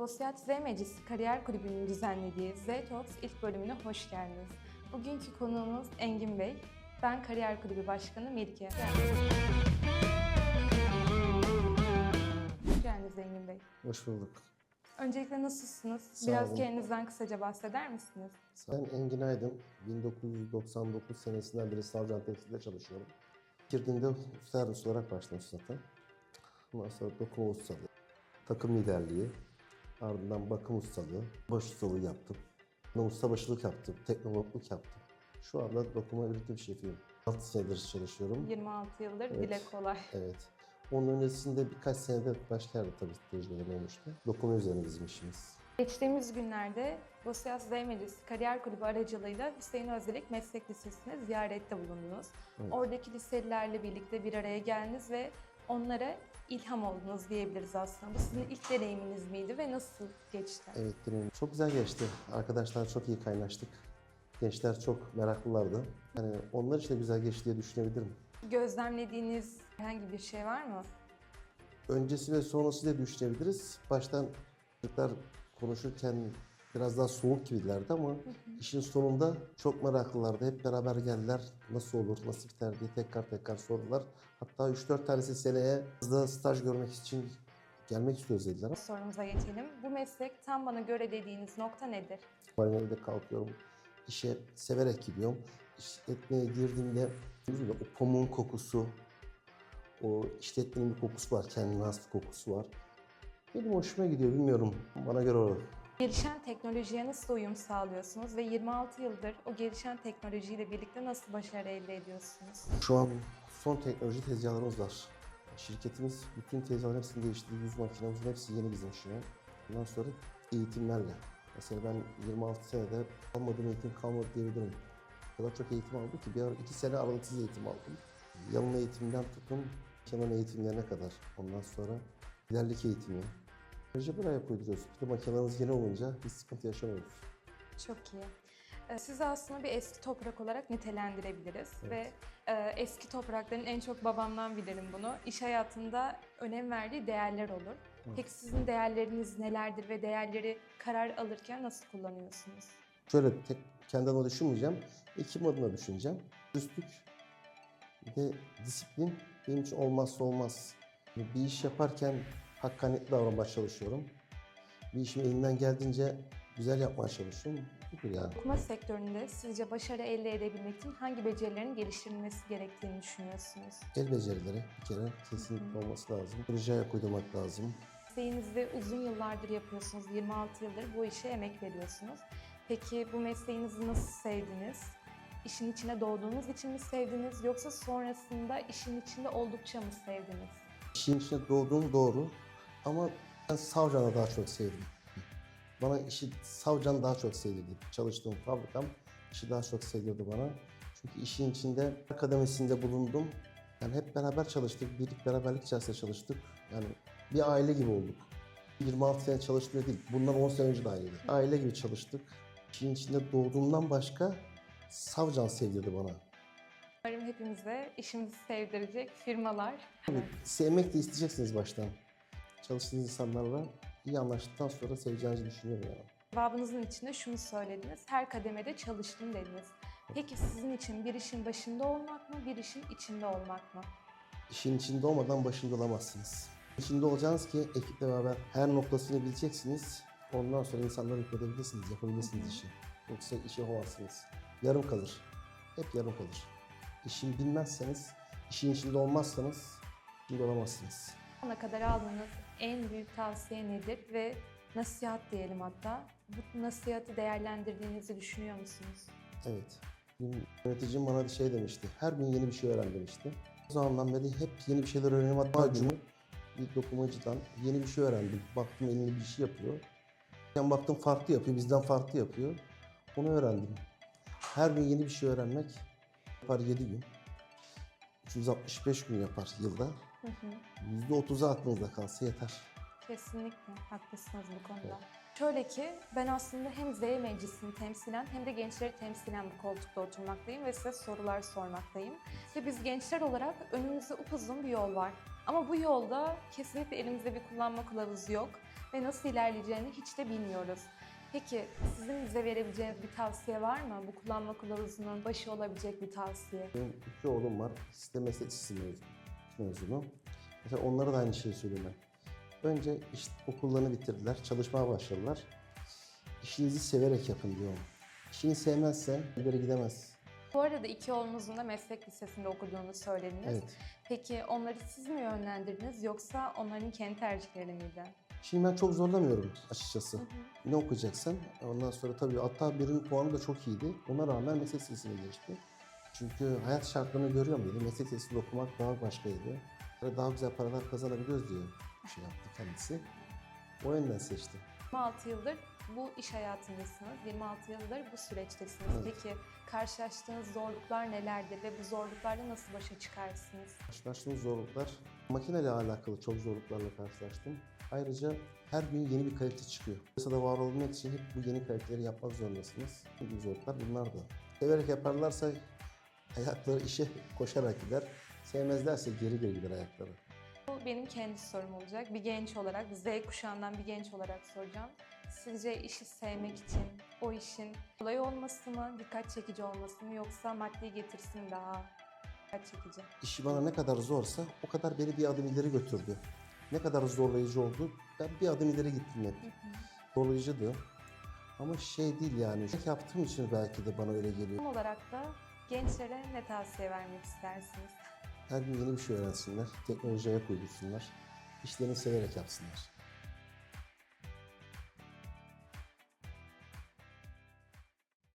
Bosiyat Z Meclisi Kariyer Kulübü'nün düzenlediği Z Talks ilk bölümüne hoş geldiniz. Bugünkü konuğumuz Engin Bey. Ben Kariyer Kulübü Başkanı Melike. Hoş geldiniz Engin Bey. Hoş bulduk. Öncelikle nasılsınız? Sağ Biraz olun. kendinizden kısaca bahseder misiniz? Ben Engin Aydın. 1999 senesinden beri Savcı Tekstil'de çalışıyorum. Girdiğimde servis olarak başlamış zaten. Ondan sonra dokuma ustalığı, takım liderliği, ardından bakım ustalığı, baş ustalığı yaptım. Sonra ustabaşılık yaptım, teknologluk yaptım. Şu anda dokuma üretim şefiyim. 6 senedir çalışıyorum. 26 yıldır Evet. dile kolay. Evet. Onun öncesinde birkaç senede başka yerde tabii tecrübelerim olmuştu. Dokuma üzerine bizim işimiz. Geçtiğimiz günlerde Z Meclisi Kariyer Kulübü aracılığıyla Hüseyin Özelik Meslek Lisesi'ne ziyarette bulundunuz. Evet. Oradaki liselilerle birlikte bir araya geldiniz ve onlara ilham oldunuz diyebiliriz aslında. Bu sizin ilk deneyiminiz miydi ve nasıl geçti? Evet deneyim çok güzel geçti. Arkadaşlar çok iyi kaynaştık. Gençler çok meraklılardı. Yani onlar için de güzel geçti diye düşünebilirim. Gözlemlediğiniz herhangi bir şey var mı? Öncesi ve sonrası da düşünebiliriz. Baştan çocuklar konuşurken biraz daha soğuk gibilerdi ama işin sonunda çok meraklılardı. Hep beraber geldiler. Nasıl olur, nasıl biter diye tekrar tekrar sordular. Hatta 3-4 tanesi seneye da staj görmek için gelmek istiyoruz dediler. Sorumuza geçelim. Bu meslek tam bana göre dediğiniz nokta nedir? Evde kalkıyorum. İşe severek gidiyorum. İşletmeye girdiğimde o pamuğun kokusu, o işletmenin bir kokusu var, kendine has bir kokusu var. Benim hoşuma gidiyor, bilmiyorum. Bana göre o. Gelişen teknolojiye nasıl uyum sağlıyorsunuz ve 26 yıldır o gelişen teknolojiyle birlikte nasıl başarı elde ediyorsunuz? Şu an son teknoloji tezgahlarımız var. Şirketimiz bütün tezgahların hepsini değiştirdi. Yüz makinemizin hepsi yeni bizim şu an. Ondan sonra eğitimlerle. Mesela ben 26 senede almadığım eğitim kalmadı diyebilirim. O kadar çok eğitim aldım ki bir ara iki sene aralıksız eğitim aldım. Yalın eğitimden tutun kenan eğitimlerine kadar. Ondan sonra ilerlik eğitimi. Ayrıca buraya uyduruyoruz. Bir de makinelerimiz yeni olunca bir sıkıntı yaşamıyoruz. Çok iyi. Ee, Sizi aslında bir eski toprak olarak nitelendirebiliriz Evet. ve e, eski toprakların en çok babamdan bilirim bunu. İş hayatında önem verdiği değerler olur. Peki sizin değerleriniz nelerdir ve değerleri karar alırken nasıl kullanıyorsunuz? Şöyle tek kendi adıma düşünmeyeceğim. Ekip adına düşüneceğim. Dürüstlük ve disiplin benim için olmazsa olmaz. Bir iş yaparken hakkaniyetli davranmaya çalışıyorum. Bir işimi elimden geldiğince güzel yapmaya çalışıyorum. Budur yani. Okuma sektöründe sizce başarı elde edebilmek için hangi becerilerin geliştirilmesi gerektiğini düşünüyorsunuz? El becerileri bir kere kesinlikle olması lazım. Proje ayak uydurmak lazım. Mesleğinizi uzun yıllardır yapıyorsunuz, 26 yıldır bu işe emek veriyorsunuz. Peki bu mesleğinizi nasıl sevdiniz? İşin içine doğduğunuz için mi sevdiniz yoksa sonrasında işin içinde oldukça mı sevdiniz? İşin içine doğduğum doğru ama ben Savcan'ı daha çok sevdim. Bana işi Savcan daha çok sevdirdi. Çalıştığım fabrikam işi daha çok sevdirdi bana. Çünkü işin içinde akademisi'nde bulundum. Yani hep beraber çalıştık, birlik beraberlik içerisinde çalıştık. Yani bir aile gibi olduk. 26 sene çalışmıyor değil, bundan 10 sene önce de aileydi. Aile gibi çalıştık. İşin içinde doğduğumdan başka Savcan sevdirdi bana. Umarım hepimize işimizi sevdirecek firmalar. Tabii sevmek de isteyeceksiniz baştan. Çalıştığınız insanlarla iyi anlaştıktan sonra seveceğinizi düşünüyorum yani. Cevabınızın içinde şunu söylediniz, her kademede çalıştım dediniz. Peki sizin için bir işin başında olmak mı, bir işin içinde olmak mı? İşin içinde olmadan başında olamazsınız. İçinde olacaksınız ki ekiple beraber her noktasını bileceksiniz. Ondan sonra insanlara hükmedebilirsiniz, yapabilirsiniz işi. Yoksa işi yapamazsınız. Yarım kalır. Hep yarım kalır. İşini bilmezseniz, işin içinde olmazsanız içinde olamazsınız. Ana kadar aldığınız en büyük tavsiye nedir ve nasihat diyelim hatta. Bu nasihatı değerlendirdiğinizi düşünüyor musunuz? Evet. Benim yöneticim bana bir şey demişti. Her gün yeni bir şey öğren demişti. O zamandan beri hep yeni bir şeyler öğreniyorum. Hatta günü bir dokumacıdan yeni bir şey öğrendim. Baktım elinde bir şey yapıyor. Ben baktım farklı yapıyor, bizden farklı yapıyor. Onu öğrendim. Her gün yeni bir şey öğrenmek yapar 7 gün. 365 gün yapar yılda. Hı hı. %30'u aklınızda kalsa yeter. Kesinlikle haklısınız bu konuda. Şöyle ki ben aslında hem Z meclisini temsilen hem de gençleri temsilen bu koltukta oturmaktayım ve size sorular sormaktayım. Ve biz gençler olarak önümüzde upuzun bir yol var. Ama bu yolda kesinlikle elimizde bir kullanma kılavuzu yok. ve nasıl ilerleyeceğini hiç de bilmiyoruz. Peki sizin bize verebileceğiniz bir tavsiye var mı? Bu kullanma kılavuzunun başı olabilecek bir tavsiye. Benim iki oğlum var. İkisi de meslek lisesi mezunu. Mesela onlara da aynı şeyi söylüyorum ben. Önce işte okullarını bitirdiler, çalışmaya başladılar. İşinizi severek yapın diyorum. İşini sevmezsen ileri gidemez. Bu arada iki oğlunuzun da meslek lisesinde okuduğunu söylediniz. Evet. Peki onları siz mi yönlendirdiniz yoksa onların kendi tercihleri miydi? Şimdi ben çok zorlamıyorum açıkçası. Ne okuyacaksan. Ondan sonra tabii hatta birinin puanı da çok iyiydi. Ona rağmen meslek lisesine geçti. Çünkü hayat şartlarını görüyorum dedi. Meslek lisesinde okumak daha başkaydı. Daha güzel paralar kazanabiliyoruz diye şey yaptı kendisi. O yönden seçti. 26 yıldır bu iş hayatındasınız. 26 yıldır bu süreçtesiniz. Evet. Peki karşılaştığınız zorluklar nelerdir ve bu zorluklarla nasıl başa çıkarsınız? Karşılaştığım zorluklar, makineyle alakalı çok zorluklarla karşılaştım. Ayrıca her gün yeni bir kalite çıkıyor. Piyasada var olabilmek için hep bu yeni kaliteleri yapmak zorundasınız. Büyük zorluklar bunlar da. Severek yaparlarsa ayakları işe koşarak gider. Sevmezlerse geri geri gider ayakları. Bu benim kendi sorum olacak. Bir genç olarak, Z kuşağından bir genç olarak soracağım. Sizce işi sevmek için o işin kolay olması mı, dikkat çekici olması mı yoksa maddi getirisi mi daha dikkat çekici? İşi bana ne kadar zorsa o kadar beni bir adım ileri götürdü. Ne kadar zorlayıcı oldu, ben bir adım ileri gittim hep. Zorlayıcıydı. Ama şey değil yani, yaptığım için belki de bana öyle geliyor. Son olarak da gençlere ne tavsiye vermek istersiniz? Her gün yeni bir şey öğrensinler, teknolojiye ayak uydursunlar, işlerini severek yapsınlar.